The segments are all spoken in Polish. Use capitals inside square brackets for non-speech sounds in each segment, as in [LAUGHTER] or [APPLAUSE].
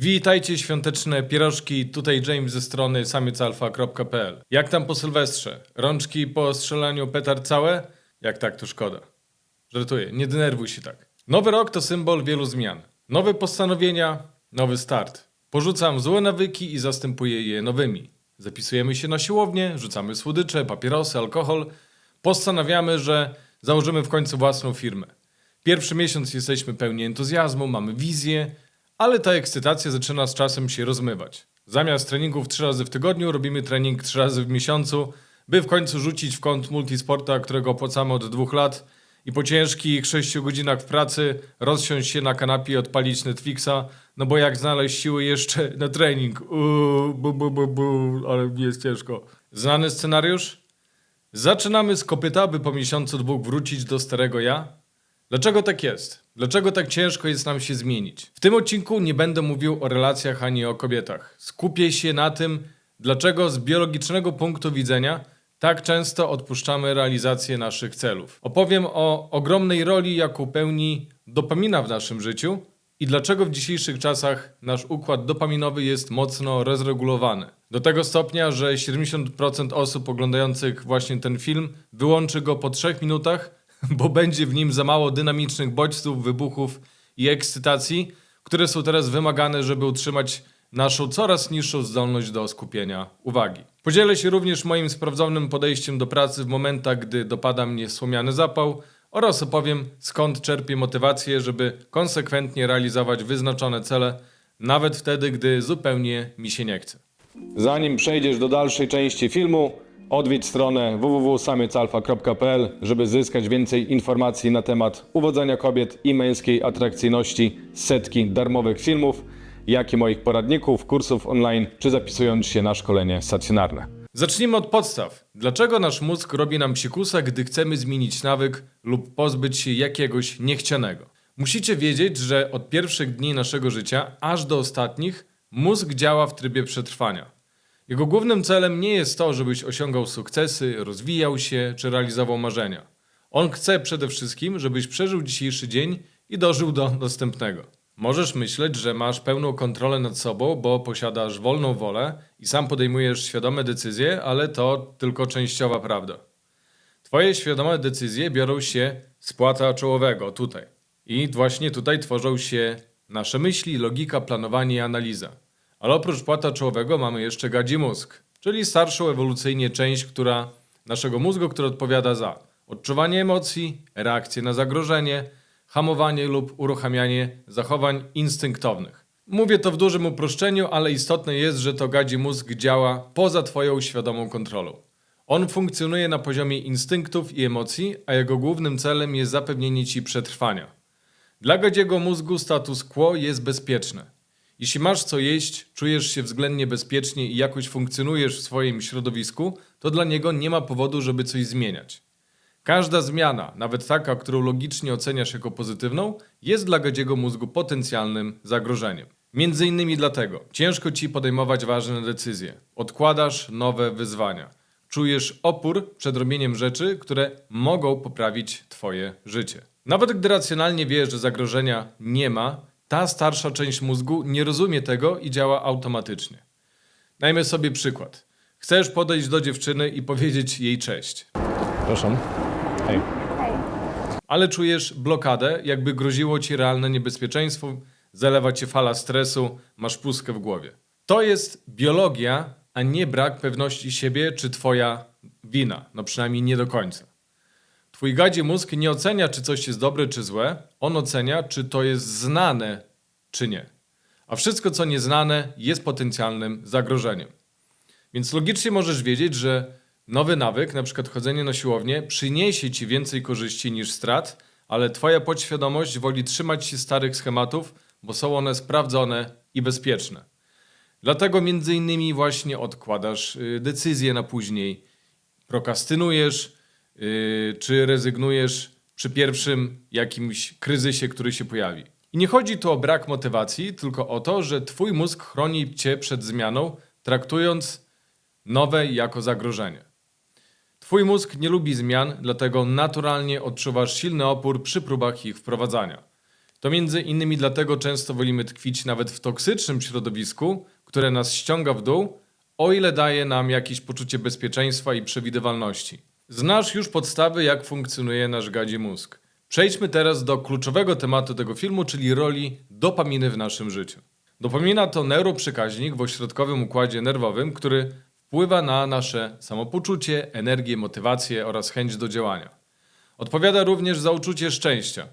Witajcie świąteczne pierożki, tutaj James ze strony samiecalfa.pl. Jak tam po Sylwestrze? Rączki po strzelaniu petard całe? Jak tak, to szkoda. Żartuję, nie denerwuj się tak. Nowy rok to symbol wielu zmian. Nowe postanowienia, nowy start. Porzucam złe nawyki i zastępuję je nowymi. Zapisujemy się na siłownię, rzucamy słodycze, papierosy, alkohol. Postanawiamy, że założymy w końcu własną firmę. Pierwszy miesiąc jesteśmy pełni entuzjazmu, mamy wizję, ale ta ekscytacja zaczyna z czasem się rozmywać. Zamiast treningów trzy razy w tygodniu robimy trening trzy razy w miesiącu, by w końcu rzucić w kąt multisporta, którego opłacamy od dwóch lat i po ciężkich sześciu godzinach w pracy rozsiąść się na kanapie i odpalić Netflixa, no bo jak znaleźć siły jeszcze na trening? Uuu, bu, bu, bu, bu, ale mi jest ciężko. Znany scenariusz? Zaczynamy z kopyta, by po miesiącu dwóch wrócić do starego ja? Dlaczego tak jest? Dlaczego tak ciężko jest nam się zmienić? W tym odcinku nie będę mówił o relacjach ani o kobietach. Skupię się na tym, dlaczego z biologicznego punktu widzenia tak często odpuszczamy realizację naszych celów. Opowiem o ogromnej roli, jaką pełni dopamina w naszym życiu i dlaczego w dzisiejszych czasach nasz układ dopaminowy jest mocno rozregulowany. Do tego stopnia, że 70% osób oglądających właśnie ten film wyłączy go po 3 minutach, [LAUGHS] bo będzie w nim za mało dynamicznych bodźców, wybuchów i ekscytacji, które są teraz wymagane, żeby utrzymać naszą coraz niższą zdolność do skupienia uwagi. Podzielę się również moim sprawdzonym podejściem do pracy w momentach, gdy dopada mnie słomiany zapał oraz opowiem skąd czerpię motywację, żeby konsekwentnie realizować wyznaczone cele, nawet wtedy, gdy zupełnie mi się nie chce. Zanim przejdziesz do dalszej części filmu, odwiedź stronę www.samiecalfa.pl, żeby zyskać więcej informacji na temat uwodzenia kobiet i męskiej atrakcyjności, setki darmowych filmów, jak i moich poradników, kursów online, czy zapisując się na szkolenie stacjonarne. Zacznijmy od podstaw. Dlaczego nasz mózg robi nam psikusa, gdy chcemy zmienić nawyk lub pozbyć się jakiegoś niechcianego? Musicie wiedzieć, że od pierwszych dni naszego życia aż do ostatnich mózg działa w trybie przetrwania. Jego głównym celem nie jest to, żebyś osiągał sukcesy, rozwijał się czy realizował marzenia. On chce przede wszystkim, żebyś przeżył dzisiejszy dzień i dożył do następnego. Możesz myśleć, że masz pełną kontrolę nad sobą, bo posiadasz wolną wolę i sam podejmujesz świadome decyzje, ale to tylko częściowa prawda. Twoje świadome decyzje biorą się z płata czołowego, tutaj. I właśnie tutaj tworzą się nasze myśli, logika, planowanie i analiza. Ale oprócz płata czołowego mamy jeszcze gadzi mózg, czyli starszą ewolucyjnie część, która naszego mózgu, która odpowiada za odczuwanie emocji, reakcję na zagrożenie, hamowanie lub uruchamianie zachowań instynktownych. Mówię to w dużym uproszczeniu, ale istotne jest, że to gadzi mózg działa poza Twoją świadomą kontrolą. On funkcjonuje na poziomie instynktów i emocji, a jego głównym celem jest zapewnienie Ci przetrwania. Dla gadziego mózgu status quo jest bezpieczne. Jeśli masz co jeść, czujesz się względnie bezpiecznie i jakoś funkcjonujesz w swoim środowisku, to dla niego nie ma powodu, żeby coś zmieniać. Każda zmiana, nawet taka, którą logicznie oceniasz jako pozytywną, jest dla gadziego mózgu potencjalnym zagrożeniem. Między innymi dlatego ciężko ci podejmować ważne decyzje, odkładasz nowe wyzwania, czujesz opór przed robieniem rzeczy, które mogą poprawić twoje życie. Nawet gdy racjonalnie wiesz, że zagrożenia nie ma, ta starsza część mózgu nie rozumie tego i działa automatycznie. Dajmy sobie przykład. Chcesz podejść do dziewczyny i powiedzieć jej cześć. Proszę. Hej. ale czujesz blokadę, jakby groziło ci realne niebezpieczeństwo, zalewa cię fala stresu, masz pustkę w głowie. To jest biologia, a nie brak pewności siebie czy twoja wina, no przynajmniej nie do końca. Twój gadzie mózg nie ocenia, czy coś jest dobre czy złe, on ocenia, czy to jest znane czy nie. A wszystko, co nieznane, jest potencjalnym zagrożeniem. Więc logicznie możesz wiedzieć, że nowy nawyk, na przykład chodzenie na siłownię, przyniesie ci więcej korzyści niż strat, ale twoja podświadomość woli trzymać się starych schematów, bo są one sprawdzone i bezpieczne. Dlatego między innymi właśnie odkładasz y, decyzje na później, prokastynujesz, yy, czy rezygnujesz przy pierwszym jakimś kryzysie, który się pojawi. I nie chodzi tu o brak motywacji, tylko o to, że twój mózg chroni cię przed zmianą, traktując nowe jako zagrożenie. Twój mózg nie lubi zmian, dlatego naturalnie odczuwasz silny opór przy próbach ich wprowadzania. To między innymi dlatego często wolimy tkwić nawet w toksycznym środowisku, które nas ściąga w dół, o ile daje nam jakieś poczucie bezpieczeństwa i przewidywalności. Znasz już podstawy, jak funkcjonuje nasz gadzi mózg. Przejdźmy teraz do kluczowego tematu tego filmu, czyli roli dopaminy w naszym życiu. Dopamina to neuroprzekaźnik w ośrodkowym układzie nerwowym, który wpływa na nasze samopoczucie, energię, motywację oraz chęć do działania. Odpowiada również za uczucie szczęścia.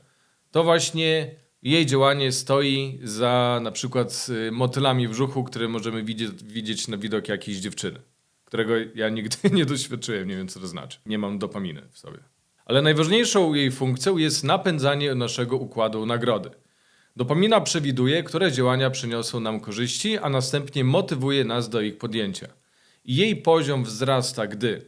To właśnie jej działanie stoi za na przykład motylami w brzuchu, które możemy widzieć, widzieć na widok jakiejś dziewczyny, którego ja nigdy [LAUGHS] nie doświadczyłem, nie wiem co to znaczy. Nie mam dopaminy w sobie. Ale najważniejszą jej funkcją jest napędzanie naszego układu nagrody. Dopamina przewiduje, które działania przyniosą nam korzyści, a następnie motywuje nas do ich podjęcia. Jej poziom wzrasta, gdy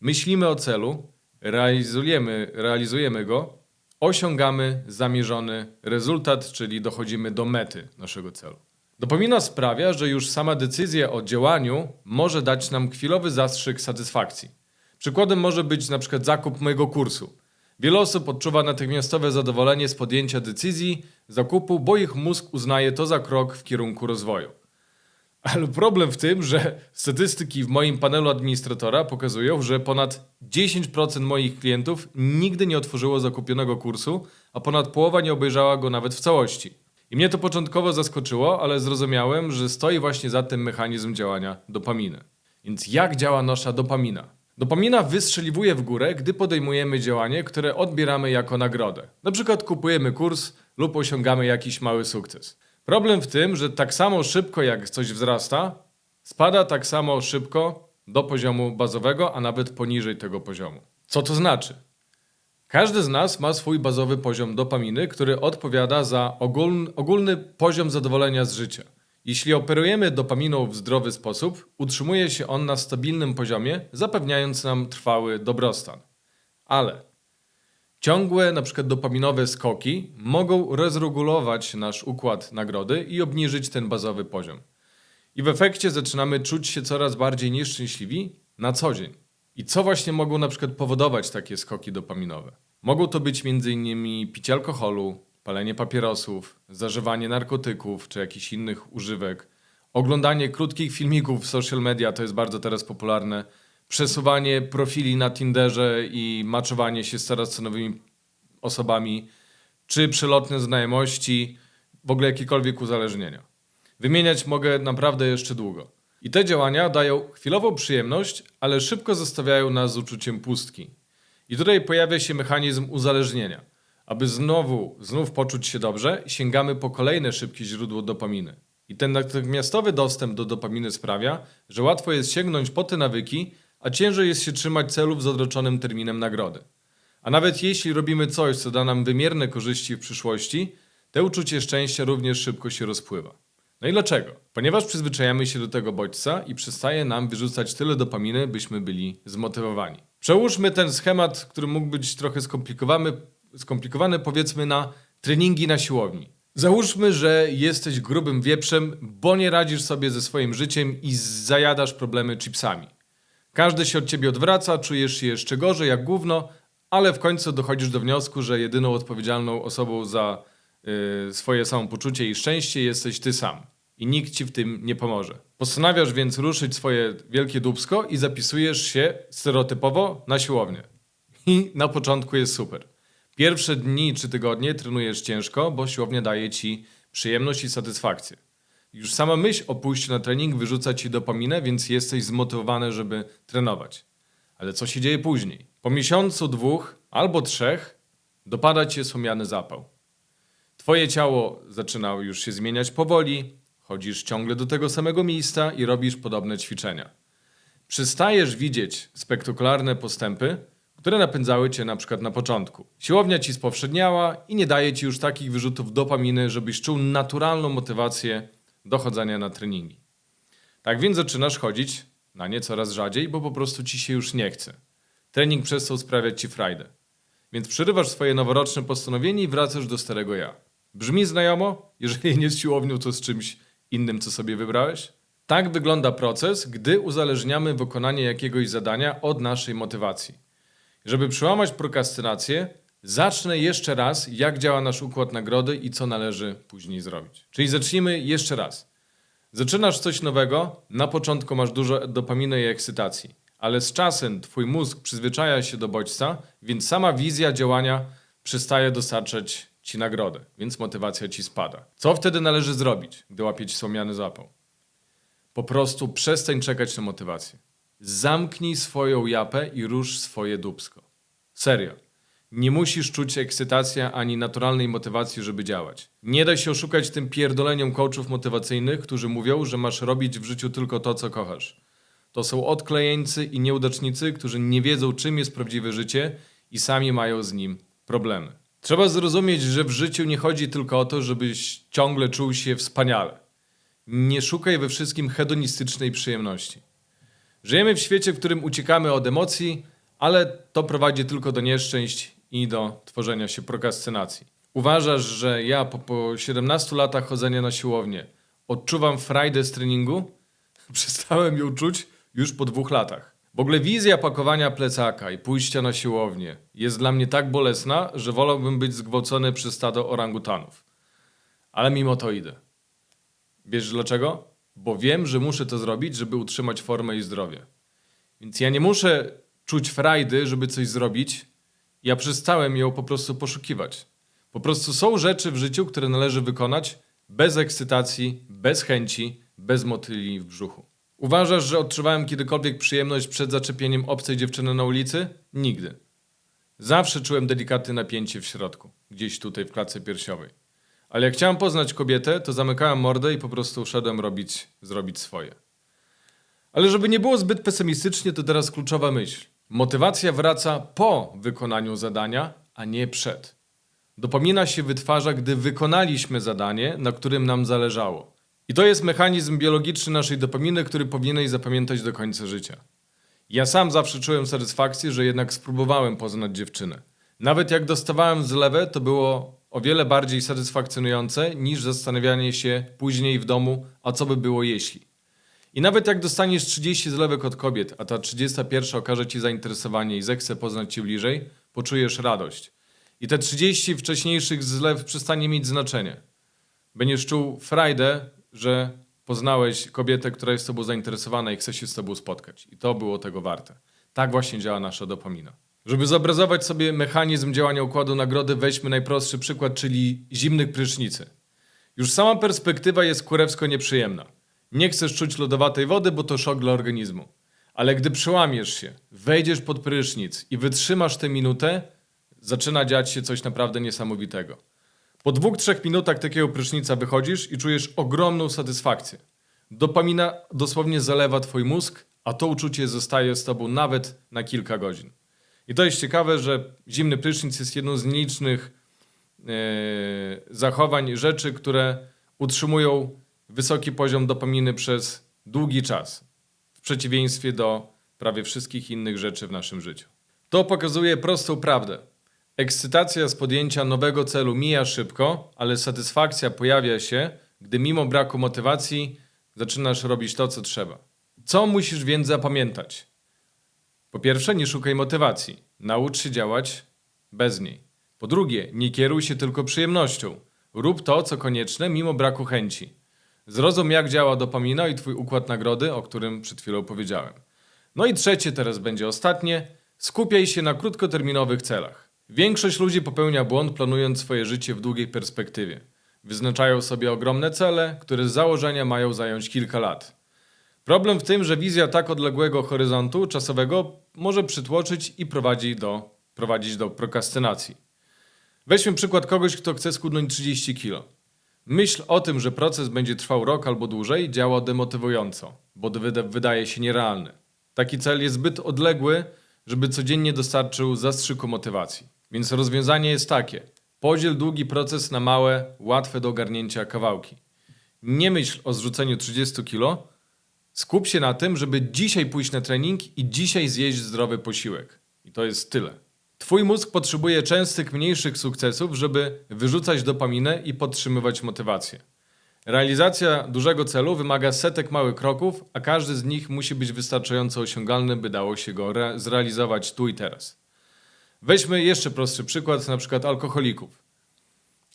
myślimy o celu, realizujemy, realizujemy go, osiągamy zamierzony rezultat, czyli dochodzimy do mety naszego celu. Dopamina sprawia, że już sama decyzja o działaniu może dać nam chwilowy zastrzyk satysfakcji. Przykładem może być na przykład zakup mojego kursu. Wiele osób odczuwa natychmiastowe zadowolenie z podjęcia decyzji zakupu, bo ich mózg uznaje to za krok w kierunku rozwoju. Ale problem w tym, że statystyki w moim panelu administratora pokazują, że ponad 10% moich klientów nigdy nie otworzyło zakupionego kursu, a ponad połowa nie obejrzała go nawet w całości. I mnie to początkowo zaskoczyło, ale zrozumiałem, że stoi właśnie za tym mechanizm działania dopaminy. Więc jak działa nasza dopamina? Dopamina wystrzeliwuje w górę, gdy podejmujemy działanie, które odbieramy jako nagrodę. Na przykład kupujemy kurs lub osiągamy jakiś mały sukces. Problem w tym, że tak samo szybko jak coś wzrasta, spada tak samo szybko do poziomu bazowego, a nawet poniżej tego poziomu. Co to znaczy? Każdy z nas ma swój bazowy poziom dopaminy, który odpowiada za ogólny, ogólny poziom zadowolenia z życia. Jeśli operujemy dopaminą w zdrowy sposób, utrzymuje się on na stabilnym poziomie, zapewniając nam trwały dobrostan. Ale ciągłe, przykład dopaminowe skoki mogą rezregulować nasz układ nagrody i obniżyć ten bazowy poziom. I w efekcie zaczynamy czuć się coraz bardziej nieszczęśliwi na co dzień. I co właśnie mogą na przykład powodować takie skoki dopaminowe? Mogą to być m.in. picie alkoholu, palenie papierosów, zażywanie narkotyków czy jakichś innych używek, oglądanie krótkich filmików w social media, to jest bardzo teraz popularne, przesuwanie profili na Tinderze i maczowanie się z coraz co nowymi osobami, czy przelotne znajomości, w ogóle jakiekolwiek uzależnienia. Wymieniać mogę naprawdę jeszcze długo. I te działania dają chwilową przyjemność, ale szybko zostawiają nas z uczuciem pustki. I tutaj pojawia się mechanizm uzależnienia. Aby znowu, znów poczuć się dobrze, sięgamy po kolejne szybkie źródło dopaminy. I ten natychmiastowy dostęp do dopaminy sprawia, że łatwo jest sięgnąć po te nawyki, a ciężej jest się trzymać celów z odroczonym terminem nagrody. A nawet jeśli robimy coś, co da nam wymierne korzyści w przyszłości, to uczucie szczęścia również szybko się rozpływa. No i dlaczego? Ponieważ przyzwyczajamy się do tego bodźca i przestaje nam wyrzucać tyle dopaminy, byśmy byli zmotywowani. Przełóżmy ten schemat, który mógł być trochę skomplikowany, skomplikowany powiedzmy na treningi na siłowni. Załóżmy, że jesteś grubym wieprzem, bo nie radzisz sobie ze swoim życiem i zajadasz problemy chipsami. Każdy się od ciebie odwraca, czujesz się jeszcze gorzej jak gówno, ale w końcu dochodzisz do wniosku, że jedyną odpowiedzialną osobą za swoje samopoczucie i szczęście jesteś ty sam. I nikt ci w tym nie pomoże. Postanawiasz więc ruszyć swoje wielkie dubsko i zapisujesz się stereotypowo na siłownię. I na początku jest super. Pierwsze dni czy tygodnie trenujesz ciężko, bo siłownia daje ci przyjemność i satysfakcję. Już sama myśl o pójściu na trening wyrzuca ci dopaminę, więc jesteś zmotywowany, żeby trenować. Ale co się dzieje później? Po miesiącu, dwóch albo trzech dopada cię słomiany zapał. Twoje ciało zaczyna już się zmieniać powoli, chodzisz ciągle do tego samego miejsca i robisz podobne ćwiczenia. Przestajesz widzieć spektakularne postępy, które napędzały cię na przykład na początku. Siłownia ci spowszedniała i nie daje ci już takich wyrzutów dopaminy, żebyś czuł naturalną motywację do chodzenia na treningi. Tak więc zaczynasz chodzić na nie coraz rzadziej, bo po prostu ci się już nie chce. Trening przestał sprawiać ci frajdę. Więc przerywasz swoje noworoczne postanowienie i wracasz do starego ja. Brzmi znajomo? Jeżeli nie z siłownią, to z czymś innym, co sobie wybrałeś? Tak wygląda proces, gdy uzależniamy wykonanie jakiegoś zadania od naszej motywacji. Żeby przełamać prokrastynację, Zacznę jeszcze raz, jak działa nasz układ nagrody i co należy później zrobić. Czyli zacznijmy jeszcze raz. Zaczynasz coś nowego, na początku masz dużo dopaminy i ekscytacji, ale z czasem twój mózg przyzwyczaja się do bodźca, więc sama wizja działania przestaje dostarczać ci nagrodę, więc motywacja ci spada. Co wtedy należy zrobić, gdy łapie ci słomiany zapał? Po prostu przestań czekać na motywację. Zamknij swoją japę i rusz swoje dubsko. Serio. Nie musisz czuć ekscytacji ani naturalnej motywacji, żeby działać. Nie daj się oszukać tym pierdoleniom coachów motywacyjnych, którzy mówią, że masz robić w życiu tylko to, co kochasz. To są odklejeńcy i nieudacznicy, którzy nie wiedzą, czym jest prawdziwe życie i sami mają z nim problemy. Trzeba zrozumieć, że w życiu nie chodzi tylko o to, żebyś ciągle czuł się wspaniale. Nie szukaj we wszystkim hedonistycznej przyjemności. Żyjemy w świecie, w którym uciekamy od emocji, ale to prowadzi tylko do nieszczęść i do tworzenia się prokrastynacji. Uważasz, że ja po, po 17 latach chodzenia na siłownię odczuwam frajdę z treningu? [LAUGHS] Przestałem ją czuć już po dwóch latach. W ogóle wizja pakowania plecaka i pójścia na siłownię jest dla mnie tak bolesna, że wolałbym być zgwałcony przez stado orangutanów. Ale mimo to idę. Wiesz dlaczego? Bo wiem, że muszę to zrobić, żeby utrzymać formę i zdrowie. Więc ja nie muszę czuć frajdy, żeby coś zrobić. Ja przestałem ją po prostu poszukiwać. Po prostu są rzeczy w życiu, które należy wykonać bez ekscytacji, bez chęci, bez motyli w brzuchu. Uważasz, że odczuwałem kiedykolwiek przyjemność przed zaczepieniem obcej dziewczyny na ulicy? Nigdy. Zawsze czułem delikatne napięcie w środku, gdzieś tutaj w klatce piersiowej. Ale jak chciałem poznać kobietę, to zamykałem mordę i po prostu szedłem robić, zrobić swoje. Ale żeby nie było zbyt pesymistycznie, to teraz kluczowa myśl. Motywacja wraca po wykonaniu zadania, a nie przed. Dopomina się wytwarza, gdy wykonaliśmy zadanie, na którym nam zależało. I to jest mechanizm biologiczny naszej dopaminy, który powinieneś zapamiętać do końca życia. Ja sam zawsze czułem satysfakcję, że jednak spróbowałem poznać dziewczynę. Nawet jak dostawałem zlewę, to było o wiele bardziej satysfakcjonujące niż zastanawianie się później w domu, a co by było jeśli. I nawet jak dostaniesz 30 zlewek od kobiet, a ta 31 okaże ci zainteresowanie i zechce poznać cię bliżej, poczujesz radość. I te 30 wcześniejszych zlew przestanie mieć znaczenie. Będziesz czuł frajdę, że poznałeś kobietę, która jest tobą zainteresowana i chce się z tobą spotkać. I to było tego warte. Tak właśnie działa nasza dopamina. Żeby zobrazować sobie mechanizm działania układu nagrody, weźmy najprostszy przykład, czyli zimnych prysznicy. Już sama perspektywa jest kurewsko nieprzyjemna. Nie chcesz czuć lodowatej wody, bo to szok dla organizmu. Ale gdy przełamiesz się, wejdziesz pod prysznic i wytrzymasz tę minutę, zaczyna dziać się coś naprawdę niesamowitego. Po dwóch, trzech minutach takiego prysznica wychodzisz i czujesz ogromną satysfakcję. Dopamina dosłownie zalewa twój mózg, a to uczucie zostaje z tobą nawet na kilka godzin. I to jest ciekawe, że zimny prysznic jest jedną z nielicznych e, zachowań, rzeczy, które utrzymują wysoki poziom dopaminy przez długi czas, w przeciwieństwie do prawie wszystkich innych rzeczy w naszym życiu. To pokazuje prostą prawdę. Ekscytacja z podjęcia nowego celu mija szybko, ale satysfakcja pojawia się, gdy mimo braku motywacji zaczynasz robić to, co trzeba. Co musisz więc zapamiętać? Po pierwsze, nie szukaj motywacji. Naucz się działać bez niej. Po drugie, nie kieruj się tylko przyjemnością. Rób to, co konieczne, mimo braku chęci. Zrozum, jak działa dopamina i twój układ nagrody, o którym przed chwilą powiedziałem. No i trzecie, teraz będzie ostatnie. Skupiaj się na krótkoterminowych celach. Większość ludzi popełnia błąd, planując swoje życie w długiej perspektywie. Wyznaczają sobie ogromne cele, które z założenia mają zająć kilka lat. Problem w tym, że wizja tak odległego horyzontu czasowego może przytłoczyć i prowadzi do, prowadzić do prokrastynacji. Weźmy przykład kogoś, kto chce schudnąć 30 kg. Myśl o tym, że proces będzie trwał rok albo dłużej, działa demotywująco, bo wyda- wydaje się nierealny. Taki cel jest zbyt odległy, żeby codziennie dostarczył zastrzyku motywacji. Więc rozwiązanie jest takie: podziel długi proces na małe, łatwe do ogarnięcia kawałki. Nie myśl o zrzuceniu 30 kg, Skup się na tym, żeby dzisiaj pójść na trening i dzisiaj zjeść zdrowy posiłek. I to jest tyle. Twój mózg potrzebuje częstych, mniejszych sukcesów, żeby wyrzucać dopaminę i podtrzymywać motywację. Realizacja dużego celu wymaga setek małych kroków, a każdy z nich musi być wystarczająco osiągalny, by dało się go re- zrealizować tu i teraz. Weźmy jeszcze prostszy przykład, na przykład alkoholików.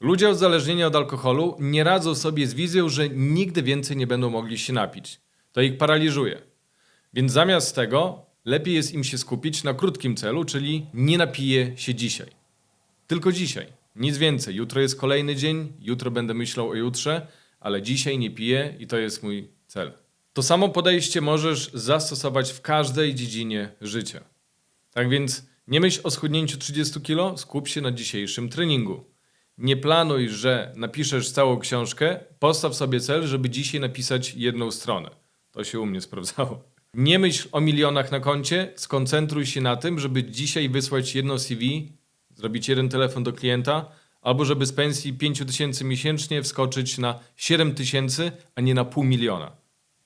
Ludzie uzależnieni od alkoholu nie radzą sobie z wizją, że nigdy więcej nie będą mogli się napić. To ich paraliżuje. Więc zamiast tego lepiej jest im się skupić na krótkim celu, czyli nie napiję się dzisiaj. Tylko dzisiaj. Nic więcej. Jutro jest kolejny dzień, jutro będę myślał o jutrze, ale dzisiaj nie piję i to jest mój cel. To samo podejście możesz zastosować w każdej dziedzinie życia. Tak więc nie myśl o schudnięciu 30 kg, skup się na dzisiejszym treningu. Nie planuj, że napiszesz całą książkę, postaw sobie cel, żeby dzisiaj napisać jedną stronę. To się u mnie sprawdzało. Nie myśl o milionach na koncie, skoncentruj się na tym, żeby dzisiaj wysłać jedno CV, zrobić jeden telefon do klienta, albo żeby z pensji 5 tysięcy miesięcznie wskoczyć na 7 tysięcy, a nie na pół miliona.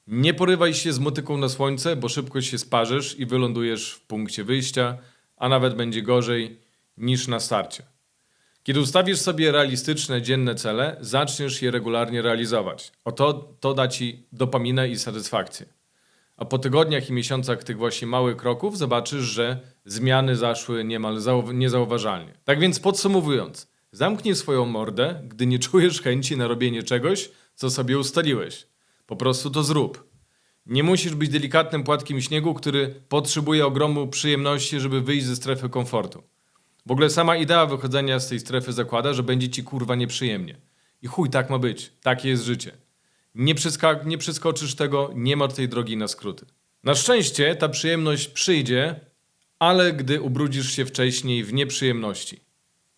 Nie porywaj się z motyką na słońce, bo szybko się sparzysz i wylądujesz w punkcie wyjścia, a nawet będzie gorzej niż na starcie. Kiedy ustawisz sobie realistyczne dzienne cele, zaczniesz je regularnie realizować. Oto to da ci dopaminę i satysfakcję. A po tygodniach i miesiącach tych właśnie małych kroków zobaczysz, że zmiany zaszły niemal zau- niezauważalnie. Tak więc podsumowując, zamknij swoją mordę, gdy nie czujesz chęci na robienie czegoś, co sobie ustaliłeś. Po prostu to zrób. Nie musisz być delikatnym płatkiem śniegu, który potrzebuje ogromu przyjemności, żeby wyjść ze strefy komfortu. W ogóle sama idea wychodzenia z tej strefy zakłada, że będzie ci kurwa nieprzyjemnie. I chuj, tak ma być. Takie jest życie. Nie, nie przeskoczysz tego, nie ma tej drogi na skróty. Na szczęście ta przyjemność przyjdzie, ale gdy ubrudzisz się wcześniej w nieprzyjemności.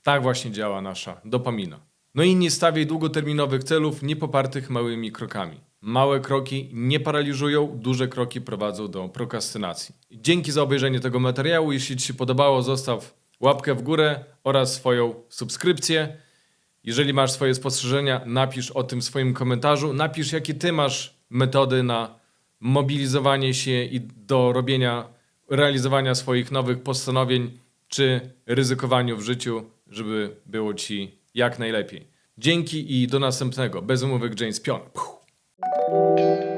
Tak właśnie działa nasza dopamina. No i nie stawiaj długoterminowych celów niepopartych małymi krokami. Małe kroki nie paraliżują, duże kroki prowadzą do prokrastynacji. Dzięki za obejrzenie tego materiału. Jeśli Ci się podobało, zostaw łapkę w górę oraz swoją subskrypcję. Jeżeli masz swoje spostrzeżenia, napisz o tym w swoim komentarzu. Napisz, jakie Ty masz metody na mobilizowanie się i do robienia, realizowania swoich nowych postanowień, czy ryzykowaniu w życiu, żeby było Ci jak najlepiej. Dzięki i do następnego. Bez umówek James Pion. Thank you.